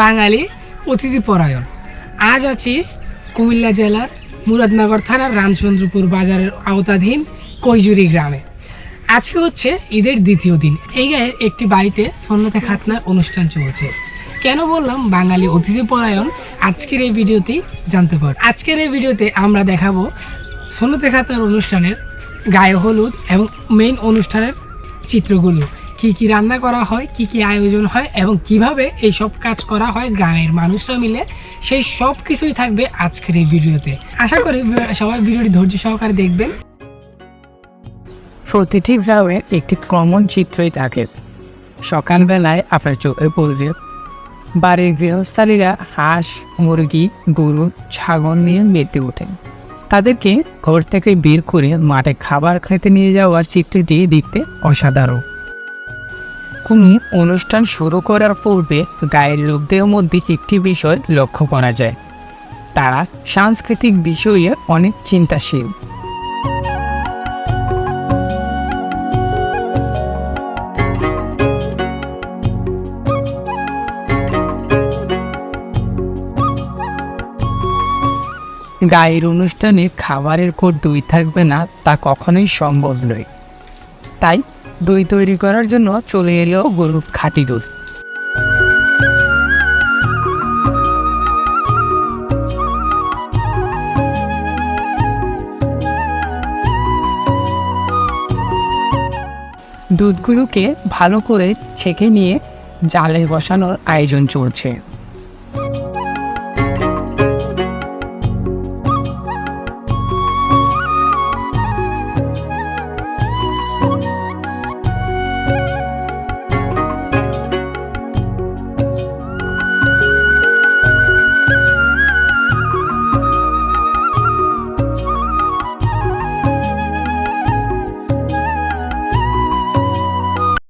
বাঙালি অতিথি পরায়ণ। আজ আছি কুমিল্লা জেলার মুরাদনগর থানার রামচন্দ্রপুর বাজারের আওতাধীন কৈজুরি গ্রামে। আজকে হচ্ছে ঈদের দ্বিতীয় দিন। এই গায়ের একটি বাড়িতে সন্ন্যতে খাতনার অনুষ্ঠান চলছে। কেন বললাম বাঙালি অতিথি পরায়ণ? আজকের এই ভিডিওতেই জানতে পার। আজকের এই ভিডিওতে আমরা দেখাবো সন্ন্যতে খাতনার অনুষ্ঠানের গায়ে হলুদ এবং মেইন অনুষ্ঠানের চিত্রগুলো। কি কি রান্না করা হয়, কি কি আয়োজন হয় এবং কীভাবে এই সব কাজ করা হয় গ্রামের মানুষরা মিলে, সেই সব কিছুই থাকবে আজকের এই ভিডিওতে। আশা করি সবাই ভিডিওটি ধৈর্য সহকারে দেখবেন। প্রতিটি গ্রামের একটি কমন চিত্রই থাকে। সকালবেলায় আপনার চোখে পড়বে বাড়ির গৃহস্থালীরা হাঁস, মুরগি, গরু, ছাগল নিয়ে মেতে ওঠেন তাদেরকে ঘর থেকে বের করে মাঠে খাবার খেতে নিয়ে যাওয়ার চিত্রটি দেখতে অসাধারণ। কোনো অনুষ্ঠান শুরু করার পূর্বে গায়ের লোকদের মধ্যে একটি বিষয় লক্ষ্য করা যায়। তারা সাংস্কৃতিক বিষয়ে অনেক চিন্তাশীল। গায়ের অনুষ্ঠানে খাবারের পর দুই থাকবে না, তা কখনোই সম্ভব নয়। তাই দই তৈরি করার জন্য চলে এলো গরুর খাঁটি দুধ। দুধগুলোকে ভালো করে ছেঁকে নিয়ে জালে বসানোর আয়োজন চলছে।